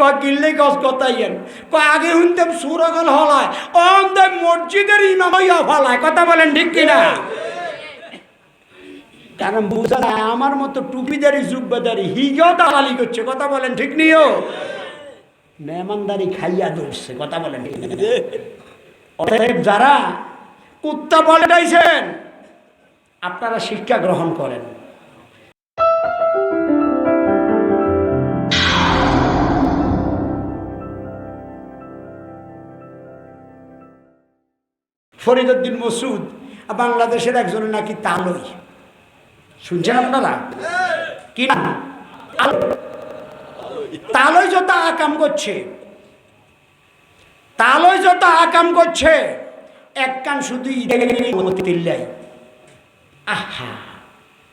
কয় কিনলে গছ গতাইয়েন? কয় আগে শুনতাম সুরগল হলায় অন্দায় মসজিদের ইমাম হইয়া ফলায়। কথা বলেন ঠিক কিনা? কারণ বুঝা যায় আমার মতো টুপিদারি জুব্বাদারি হিগেও দালালি করছে। কথা বলেন ঠিক নিও? মেহমানদারি খাইয়া দৌড়ছে কথা বলেন ঠিক? অতএব যারা কুত্তা পাল্টাইছেন আপনারা শিক্ষা গ্রহণ করেন। ফরিদুদ্দিন মসুদ বাংলাদেশের একজনের নাকি তালই। শুনছেন আপনারা? কি না তালই। যত আকাম করছে, তালই যত আকাম করছে, এক কান শুধু তিল্লাই আহা,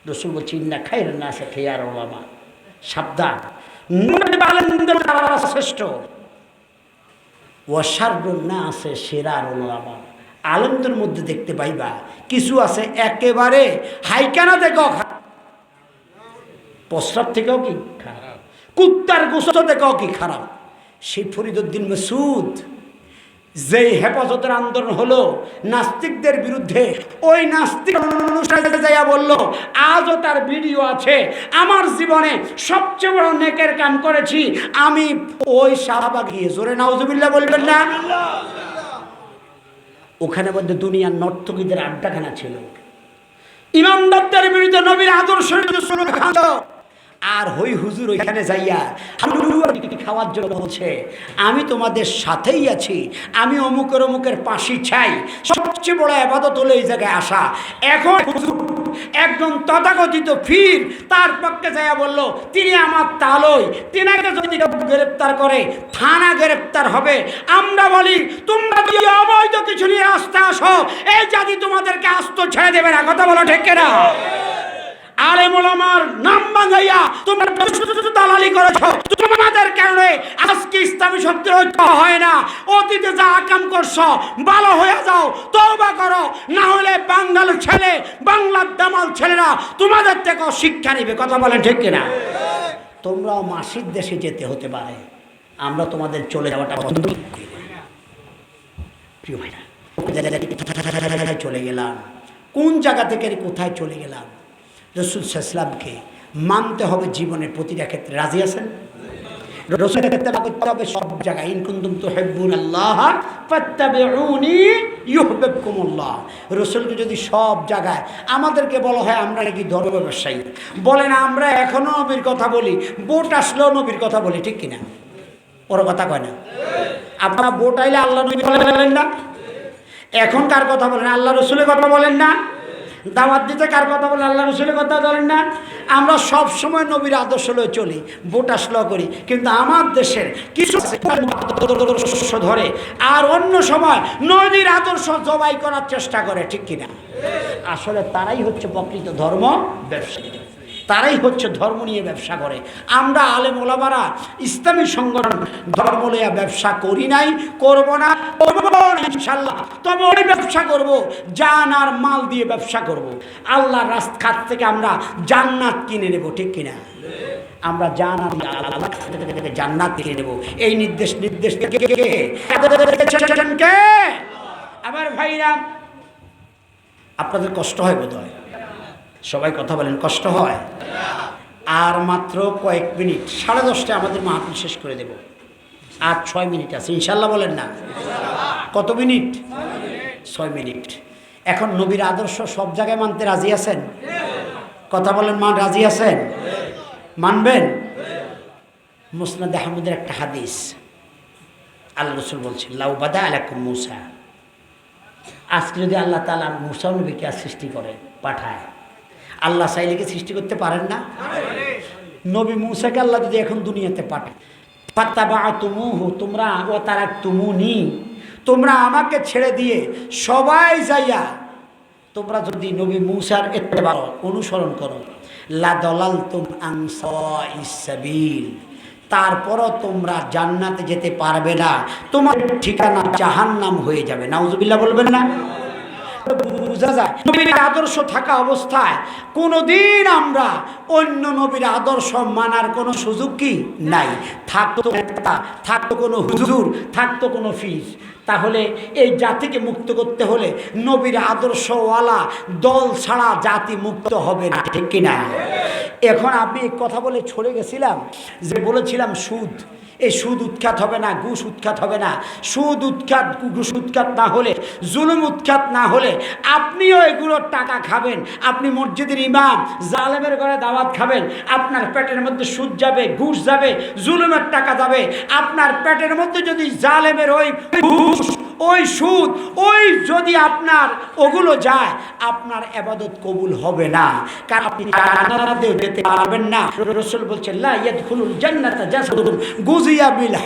রসুল বলছি না খাইর না সে খেয়ার ওলামা। সাবধান। শ্রেষ্ঠ। ওয়াসার্ড না আছে সেরার ওলামা। আলমদের মধ্যে দেখতে পাইবা, কিছু আছে একেবারে হাইকানা দেখো। প্রস্রাব থেকেও কি খারাপ? কুত্তার গোসত থেকেও কি খারাপ? সেই ফরিদুদ্দিন মসুদ যেই হেফাজতের আন্দোলন হলো, নাস্তিকদের বিরুদ্ধে ওই নাস্তিক যাইয়া বলল, আজও তার ভিডিও আছে, আমার জীবনে সবচেয়ে বড় নেকের কাম করেছি, আমি ওই শাহবা গিয়ে জোরে নাউজুবিল্লাহ বলবেন না? ওখানে মধ্যে দুনিয়ার নর্তকীদের আড্ডাখানা ছিল। ইমামদারদের বিরুদ্ধে নবীর আদর্শ আর হই হুজুর, ওইখানে যাইয়া খাওয়ার জন্য বলছে, আমি তোমাদের সাথেই আছি, আমি অমুকের অমুকের পাশি চাই, সবচেয়ে বড় আবাদত হলো এই জায়গায় আসা। এখন একজন তথাকথিত ফির তার পক্ষে যাইয়া বলল, তিনি আমার তালই, তিনাকে যদি গ্রেপ্তার করে, থানা গ্রেপ্তার হবে। আমরা বলি, তোমরা যদি অবৈধ কিছু নিয়ে আসতে আসো? এই জাতি তোমাদেরকে আস্ত ছেড়ে দেবে না। কথা বলো ঠিক না আলেমুল আমার নাম ভাঙাইয়া তোমরা দালালি করেছ। তোমাদের কারণে আজকে ইসলামী শব্দের ঐক্য হয় না। অতীতে যা আকাম করছ, ভালো হয়ে যাও, তওবা করো। না হলে বাঙ্গাল ছেলে, বাংলার দামাল ছেলেরা তোমাদের থেকেও শিক্ষা নিবে। কথা বলেন ঠিক কিনা? তোমরাও মাসির দেশে যেতে হতে পারে। আমরা তোমাদের চলে যাওয়াটা প্রিয় ভাইরা চলে গেলাম কোন জায়গা থেকে কোথায় চলে গেলাম? রসুল সাল্লামকে মানতে হবে জীবনের প্রতিটা ক্ষেত্রে। রাজি আছেন? রসুলের ক্ষেত্রে করতে হবে সব জায়গায় ইনকুন্দুম তো হেব্বুন আল্লাহ ইউহিব্বুকুমুল্লাহ। রসুলকে যদি সব জায়গায় আমাদেরকে বলা হয়, আমরা নাকি ধর্ম ব্যবসায়ী। বলেন আমরা এখনও নবীর কথা বলি। বোট আসলেও নবীর কথা বলি, ঠিক কিনা? ওর কথা কয় না। আপনারা বোট আইলে আল্লাহ নবী বলেন না? এখন কার কথা বলেন? আল্লাহ রসুলের কথা বলেন না? দাওয়াত দিতে কার কথা বলে? আল্লাহ রসুলের কথা বলেন না। আমরা সব সময় নবীর আদর্শ লয়ে চলি বোটা আসলো করি। কিন্তু আমার দেশের কিছু ধরে আর অন্য সময় নদীর আদর্শ জবাই করার চেষ্টা করে, ঠিক কিনা? আসলে তারাই হচ্ছে প্রকৃত ধর্ম। ব্যবসায়ী। তারাই হচ্ছে ধর্ম নিয়ে ব্যবসা করে। আমরা আলেম ওলামারা ইসলামী সংগঠন, ধর্ম নিয়ে ব্যবসা করি নাই, করব না, করব ইনশাল্লাহ তবে ওই ব্যবসা করব, জান আর মাল দিয়ে ব্যবসা করব। আল্লাহর রাস্তার থেকে আমরা জান্নাত কিনে নেব, ঠিক কিনা? আমরা জান জান্নাত কিনে নেব। এই নির্দেশ নির্দেশ কে কে কে? কে? ভাইরা, আপনাদের কষ্ট হয় বোধ হয় সবাই কথা বলেন, কষ্ট হয়? আর মাত্র কয়েক মিনিট, সাড়ে দশটায় আমাদের মাহফিল শেষ করে দেব। আর ছয় মিনিট আছে, ইনশাল্লাহ বলেন না। কত মিনিট? ছয় মিনিট। এখন নবীর আদর্শ সব জায়গায় মানতে রাজি আছেন? কথা বলেন, মান রাজি আছেন? মানবেন? মুসনাদ আহমদের একটা হাদিস। আল্লাহ রসুল বলছেন লাউবাদা আলাকুম মুসা। আজকে যদি আল্লাহ তালা মুসা নবীকে সৃষ্টি করে, পাঠায়। আল্লাহ চাইলে কি সৃষ্টি করতে পারেন না? নবী মুসাকে আল্লাহ যদি এখন দুনিয়াতে পাঠায় পাত্তা বা তুমু হো তোমরা ও তারা তুমু নি তোমরা আমাকে ছেড়ে দিয়ে সবাই যাইয়া, তোমরা যদি নবী মুসার এত্তেবার অনুসরণ করো লা দলাল তুম আংস ইসাবিল তারপরও তোমরা জান্নাতে যেতে পারবে না, তোমার ঠিকানা জাহান্নাম হয়ে যাবে। নাউজুবিল্লাহ বলবেন না? বোঝা যায়। নবীর আদর্শ থাকা অবস্থায় কোনোদিন আমরা অন্য নবীর আদর্শ মানার কোনো সুযোগ কি নাই। থাকতো থাকতো কোনো হুজুর, থাকতো কোনো ফিস তাহলে এই জাতিকে মুক্ত করতে হলে নবীর আদর্শওয়ালা দল ছাড়া জাতি মুক্ত হবে না, ঠিক কিনা? এখন এই কথা বলে ছড়ে গেছিলাম, যে বলেছিলাম সুদ। এই সুদ উৎখাত হবে না, ঘুষ উৎখাত হবে না। সুদ উৎখাত, ঘুষ উৎখাত না হলে, জুলুম উৎখাত না হলে আপনিও এগুলোর টাকা খাবেন। আপনি মসজিদের ইমাম, জালেমের ঘরে দাওয়াত খাবেন, আপনার পেটের মধ্যে সুদ যাবে, ঘুষ যাবে, জুলুমের টাকা যাবে। আপনার পেটের মধ্যে যদি জালেমের ওই ঘুষ ওই সুদ, ওই যদি আপনার, ওগুলো যায়, আপনার এবাদত কবুল হবে না। কারণ আপনি যেতে পারবেন না। রসুল বলছেন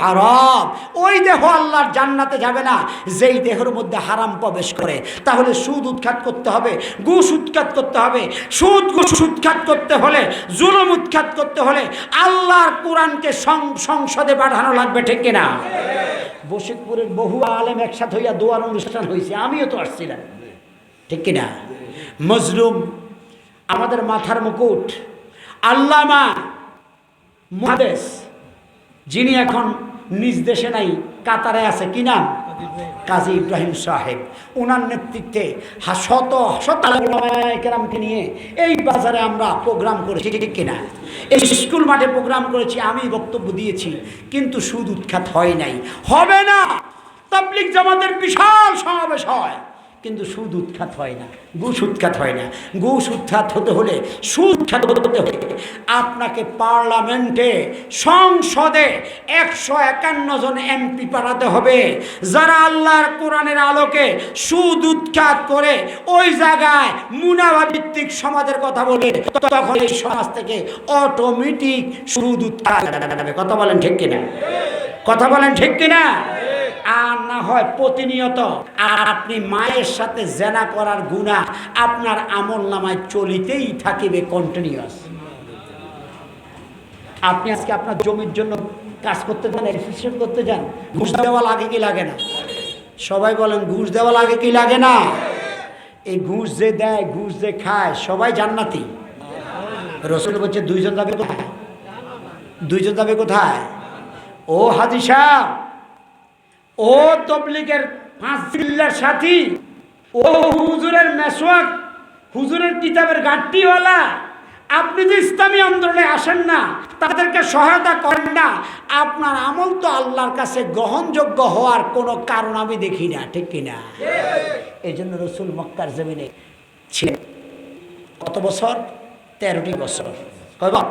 হারাম। ওই দেহ আল্লাহর জান্নাতে যাবে না। যেই দেহের মধ্যে হারাম প্রবেশ করে। তাহলে সুদ উৎখাত করতে হবে, ঘুষ উৎখাত করতে হবে। সুদ, ঘুষ উৎখাত করতে হলে, জুলুম উৎখাত করতে হলে আল্লাহর কোরআনকে সংসদে পাঠানো লাগবে, ঠিক কিনা? বশিকপুরের বহু আলেম একসাথে হইয়া দোয়ার অনুষ্ঠান হয়েছে আমিও তো আসছিলাম। ঠিক কিনা? মজলুম, আমাদের মাথার মুকুট, আল্লামা মহাদেশ যিনি এখন নিজ দেশে নাই, কাতারে আছে, কি নাম? কাজী ইব্রাহিম সাহেব। ওনার নেতৃত্বে শত শত কেরামকে নিয়ে এই বাজারে আমরা প্রোগ্রাম করেছি, ঠিক কিনা? এই স্কুল মাঠে প্রোগ্রাম করেছি, আমি বক্তব্য দিয়েছি, কিন্তু সুদ উৎখাত হয় নাই। হবে না! তাবলিক জামাতের বিশাল সমাবেশ হয়। কিন্তু সুদ উৎখাত হয় না, ঘুষ উৎখাত হয় না। ঘুষ উৎখাত হতে হলে সুদ উৎখাত হতে হলে আপনাকে পার্লামেন্টে, সংসদে একশো একান্ন জন এমপি পাঠাতে হবে। যারা আল্লাহর কোরআনের আলোকে সুদ উৎখাত করে ওই জায়গায় মুনাভাভিত্তিক সমাজের কথা বলে, তখন এই সমাজ থেকে অটোমেটিক সুদ উৎখাত কথা বলেন ঠিক কিনা? কথা বলেন ঠিক কিনা? আর না হয় প্রতিনিয়ত। আর আপনি মায়ের সাথে জেনা করার গুণা আপনার আমল নামায় চলিতেই থাকিবে কন্টিনিউয়াস আপনি আজকে আপনার জমির জন্য কাজ করতে যান রেজিস্ট্রেশন করতে যান, ঘুষ দেওয়া লাগে কি লাগে না? সবাই বলেন, ঘুষ দেওয়া লাগে কি লাগে না? এই ঘুষ যে দেয়, ঘুষ যে খায়, সবাই জান্নাতি। রসুল বলছে, দুইজন যাবে কোথায়? দুইজন যাবে কোথায়? ও হাজি সাহ ও তবলিগের পাঁচ জিল্লার সাথী, ও হুজুরের মেসোয়াক, হুজুরের কিতাবের গাঁটটিওয়ালা আপনি যে ইসলামী আন্দোলনে আসেন না, তাদেরকে সহায়তা করেন না, আপনার আমল তো আল্লাহর কাছে গ্রহণযোগ্য হওয়ার কোনো কারণ আমি দেখি না, ঠিক কিনা এই জন্য রসুল মক্কার জমিনে ছিলেন। কত বছর? তেরোটি বছর। কয়বার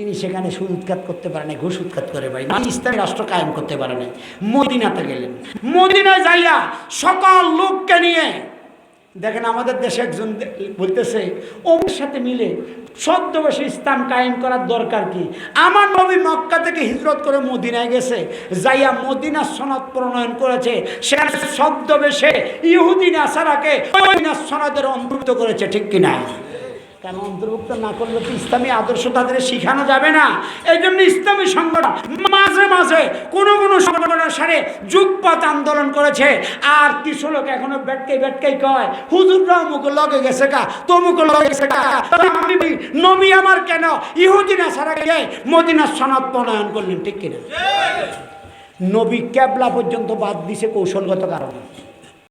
তিনি সেখানে সুদ উৎখাত করতে পারেন ঘুষ উৎখাত করে পারেন নাই ইসলামী রাষ্ট্র কায়েম করতে পারে নাই। মদিনাতে গেলেন। মদিনায় যাইয়া সকল লোককে নিয়ে, দেখেন আমাদের দেশে একজন বলতেছে ওর সাথে মিলে ছদ্মবেশে ইসলাম কায়েম করার দরকার কি? আমার নবী মক্কা থেকে হিজরত করে মদিনায় গেছে, যাইয়া মদিনা সনদ প্রণয়ন করেছে, সেখানে ছদ্মবেশে ইহুদি নাসারাকে মদিনা সনদের অন্তর্ভুক্ত করেছে, ঠিক কিনা? কেন অন্তর্ভুক্ত না করলে তো ইসলামী আদর্শ তাদের শিখানো যাবে না। এই জন্য ইসলামী সংগঠন মাঝে মাঝে কোনো কোনো সংগঠনের সারে যুগপথ আন্দোলন করেছে। আর কিছু লোক এখনও বেটকে বেটকেই কয় হুজুররাও মুখ লগে গেছে কা তমুক লগে গেছে কা আমি নবী আমার কেন? ইহুদিনা সারা গিয়ে মদিনার সনদ প্রণয়ন করলেন ঠিক কিনা? নবী ক্যাবলা পর্যন্ত বাদ দিছে কৌশলগত কারণে।